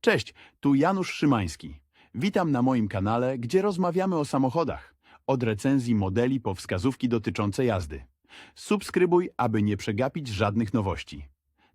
Cześć, tu Janusz Szymański. Witam na moim kanale, gdzie rozmawiamy o samochodach. Od recenzji modeli po wskazówki dotyczące jazdy. Subskrybuj, aby nie przegapić żadnych nowości.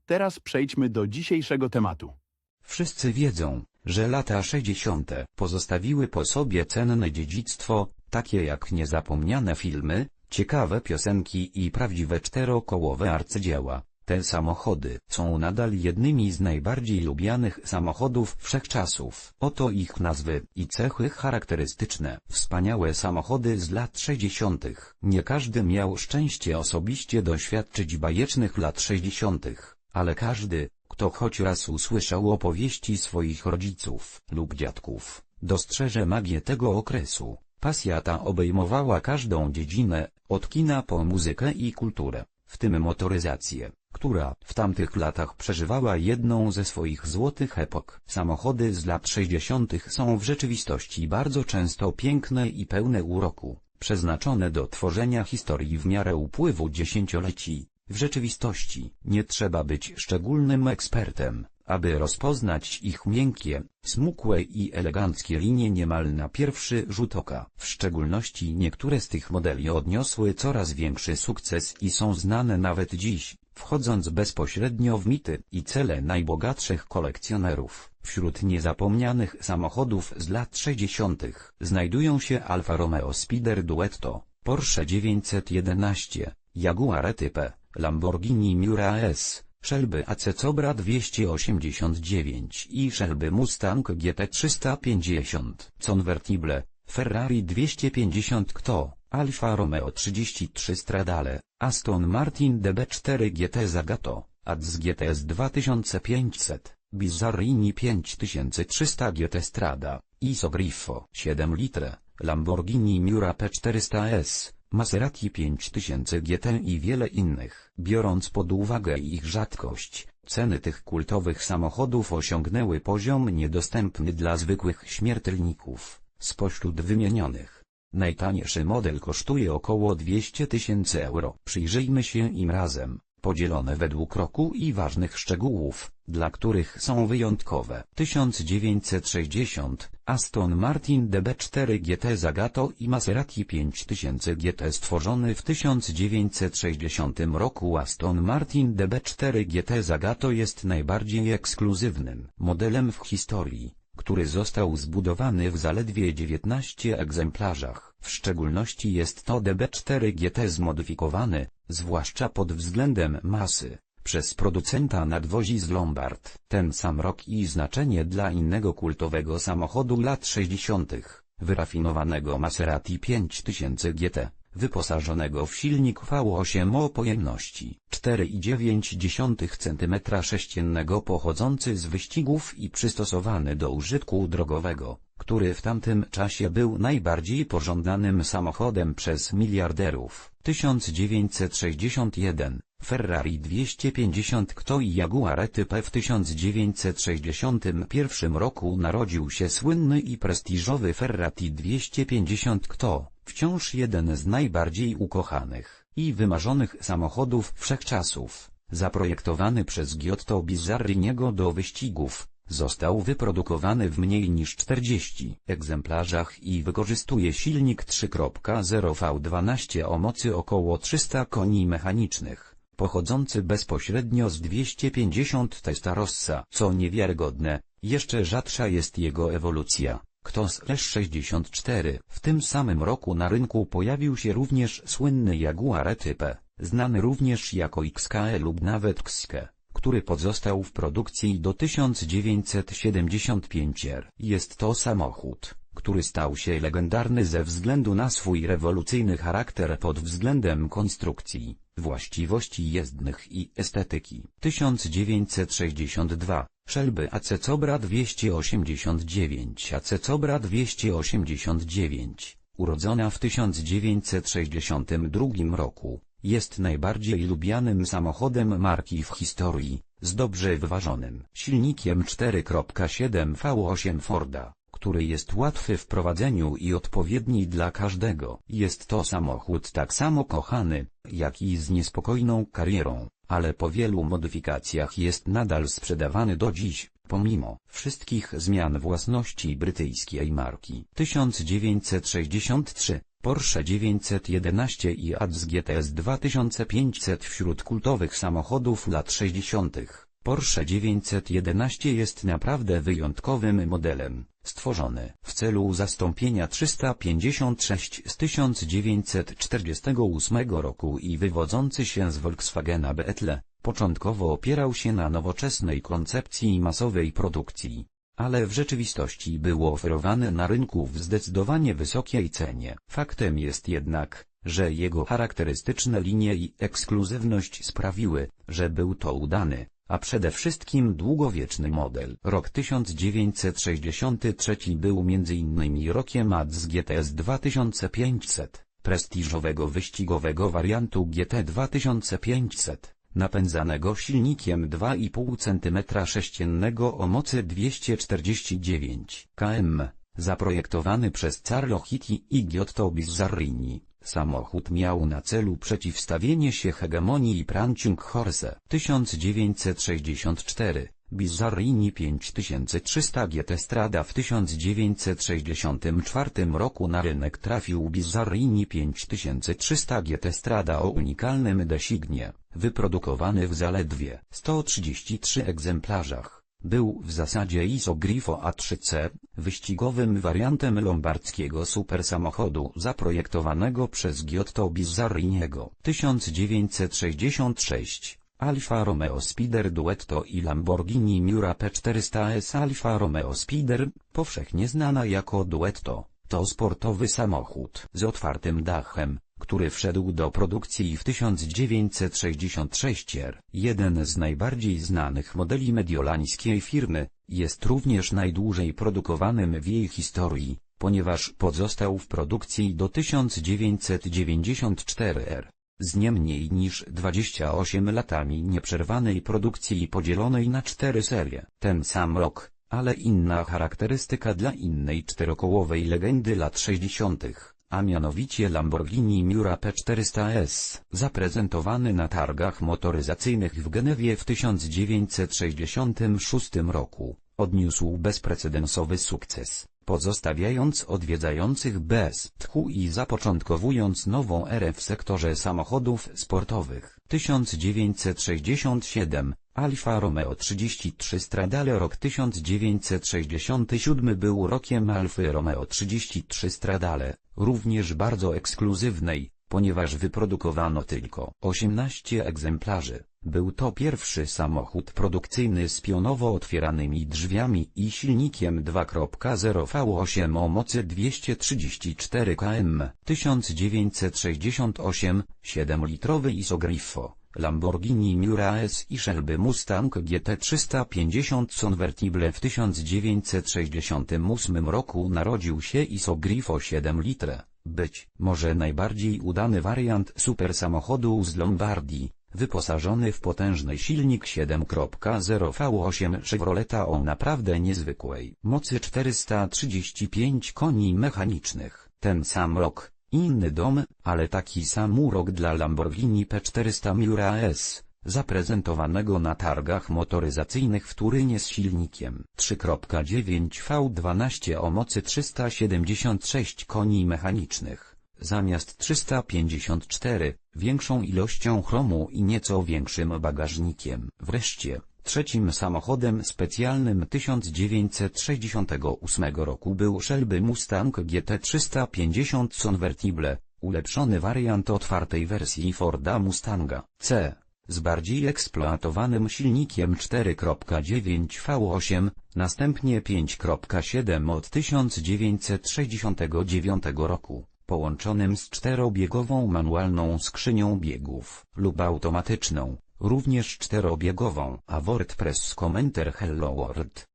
Teraz przejdźmy do dzisiejszego tematu. Wszyscy wiedzą, że lata 60. pozostawiły po sobie cenne dziedzictwo, takie jak niezapomniane filmy, ciekawe piosenki i prawdziwe czterokołowe arcydzieła. Te samochody są nadal jednymi z najbardziej lubianych samochodów wszechczasów. Oto ich nazwy i cechy charakterystyczne. Wspaniałe samochody z lat 60. Nie każdy miał szczęście osobiście doświadczyć bajecznych lat 60., ale każdy, kto choć raz usłyszał opowieści swoich rodziców lub dziadków, dostrzeże magię tego okresu. Pasja ta obejmowała każdą dziedzinę, od kina po muzykę i kulturę, w tym motoryzację, która w tamtych latach przeżywała jedną ze swoich złotych epok. Samochody z lat 60. są w rzeczywistości bardzo często piękne i pełne uroku, przeznaczone do tworzenia historii w miarę upływu dziesięcioleci. W rzeczywistości nie trzeba być szczególnym ekspertem, aby rozpoznać ich miękkie, smukłe i eleganckie linie niemal na pierwszy rzut oka. W szczególności niektóre z tych modeli odniosły coraz większy sukces i są znane nawet dziś, wchodząc bezpośrednio w mity i cele najbogatszych kolekcjonerów. Wśród niezapomnianych samochodów z lat 60. znajdują się Alfa Romeo Spider Duetto, Porsche 911, Jaguar E-Type, Lamborghini Miura S, Shelby AC Cobra 289 i Shelby Mustang GT 350, Convertible, Ferrari 250 KTO, Alfa Romeo 33 Stradale, Aston Martin DB4 GT Zagato, Ads GTS 2500, Bizzarrini 5300 GT Strada, ISO Grifo 7 litre, Lamborghini Miura P400S, Maserati 5000 GT i wiele innych. Biorąc pod uwagę ich rzadkość, ceny tych kultowych samochodów osiągnęły poziom niedostępny dla zwykłych śmiertelników. Spośród wymienionych, najtańszy model kosztuje około 200 tysięcy euro. Przyjrzyjmy się im razem, podzielone według roku i ważnych szczegółów, dla których są wyjątkowe. 1960, Aston Martin DB4 GT Zagato i Maserati 5000 GT stworzony w 1960 roku Aston Martin DB4 GT Zagato jest najbardziej ekskluzywnym modelem w historii, który został zbudowany w zaledwie 19 egzemplarzach. W szczególności jest to DB4 GT zmodyfikowany, zwłaszcza pod względem masy, przez producenta nadwozi z Lombard. Ten sam rok i znaczenie dla innego kultowego samochodu lat 60., wyrafinowanego Maserati 5000 GT, wyposażonego w silnik V8 o pojemności 4,9 cm3 pochodzący z wyścigów i przystosowany do użytku drogowego, który w tamtym czasie był najbardziej pożądanym samochodem przez miliarderów. 1961 Ferrari 250 KTO i Jaguar E-Type w 1961 roku narodził się słynny i prestiżowy Ferrari 250 KTO, wciąż jeden z najbardziej ukochanych i wymarzonych samochodów wszechczasów. Zaprojektowany przez Giotto Bizzarriniego do wyścigów, został wyprodukowany w mniej niż 40 egzemplarzach i wykorzystuje silnik 3.0 V12 o mocy około 300 koni mechanicznych pochodzący bezpośrednio z 250 Testarossa. Co niewiarygodne, jeszcze rzadsza jest jego ewolucja. Ktos 64 W tym samym roku na rynku pojawił się również słynny Jaguar E-Type, znany również jako XKE lub nawet XKE, który pozostał w produkcji do 1975 r. Jest to samochód, który stał się legendarny ze względu na swój rewolucyjny charakter pod względem konstrukcji właściwości jezdnych i estetyki. 1962 Shelby AC Cobra 289 AC Cobra 289, urodzona w 1962 roku, jest najbardziej lubianym samochodem marki w historii, z dobrze wyważonym silnikiem 4.7 V8 Forda który jest łatwy w prowadzeniu i odpowiedni dla każdego. Jest to samochód tak samo kochany, jak i z niespokojną karierą, ale po wielu modyfikacjach jest nadal sprzedawany do dziś. Pomimo wszystkich zmian własności brytyjskiej marki 1963, Porsche 911 i Ads GTS 2500 wśród kultowych samochodów lat 60. Porsche 911 jest naprawdę wyjątkowym modelem, stworzony w celu zastąpienia 356 z 1948 roku i wywodzący się z Volkswagena Beetle. Początkowo opierał się na nowoczesnej koncepcji masowej produkcji, ale w rzeczywistości był oferowany na rynku w zdecydowanie wysokiej cenie. Faktem jest jednak, że jego charakterystyczne linie i ekskluzywność sprawiły, że był to udany, a przede wszystkim długowieczny model. Rok 1963 był m.in. rokiem Ads GTS 2500, prestiżowego wyścigowego wariantu GT 2500 napędzanego silnikiem 2,5 cm sześciennego o mocy 249 km, zaprojektowany przez Carlo Hitti i Giotto Bizzarrini. Samochód miał na celu przeciwstawienie się hegemonii Pranciung Horse 1964. Bizzarrini 5300 GT Strada w 1964 roku na rynek trafił Bizzarrini 5300 GT Strada o unikalnym designie, wyprodukowany w zaledwie 133 egzemplarzach. Był w zasadzie Isogrifo A3C, wyścigowym wariantem lombardzkiego supersamochodu zaprojektowanego przez Giotto Bizzarriniego. 1966 Alfa Romeo Spider Duetto i Lamborghini Miura P400S Alfa Romeo Spider, powszechnie znana jako Duetto, to sportowy samochód z otwartym dachem, który wszedł do produkcji w 1966 r. Jeden z najbardziej znanych modeli mediolańskiej firmy, jest również najdłużej produkowanym w jej historii, ponieważ pozostał w produkcji do 1994 r. Z nie mniej niż 28 latami nieprzerwanej produkcji podzielonej na cztery serie. Ten sam rok, ale inna charakterystyka dla innej czterokołowej legendy lat 60 a mianowicie Lamborghini Miura P400S, zaprezentowany na targach motoryzacyjnych w Genewie w 1966 roku, odniósł bezprecedensowy sukces, pozostawiając odwiedzających bez tchu i zapoczątkowując nową erę w sektorze samochodów sportowych. 1967 Alfa Romeo 33 Stradale Rok 1967 był rokiem Alfy Romeo 33 Stradale, również bardzo ekskluzywnej, ponieważ wyprodukowano tylko 18 egzemplarzy. Był to pierwszy samochód produkcyjny z pionowo otwieranymi drzwiami i silnikiem 2.0 V8 o mocy 234 km. 1968 7-litrowy Isogrifo. Lamborghini Miura S i Shelby Mustang GT 350 Convertible w 1968 roku narodził się Isogrifo 7 litre, być może najbardziej udany wariant supersamochodu z Lombardii, wyposażony w potężny silnik 7.0 V8 Chevroleta o naprawdę niezwykłej mocy 435 koni mechanicznych. Ten sam rok, inny dom, ale taki sam urok dla Lamborghini P400 Miura S, zaprezentowanego na targach motoryzacyjnych w Turynie z silnikiem 3.9 V12 o mocy 376 koni mechanicznych, zamiast 354, większą ilością chromu i nieco większym bagażnikiem. Wreszcie, Trzecim samochodem specjalnym 1968 roku był Shelby Mustang GT 350 Convertible, ulepszony wariant otwartej wersji Forda Mustanga. C, z bardziej eksploatowanym silnikiem 4.9 V8, następnie 5.7 od 1969 roku, połączonym z czterobiegową manualną skrzynią biegów lub automatyczną również czterobiegową, a WordPress Commenter Hello World,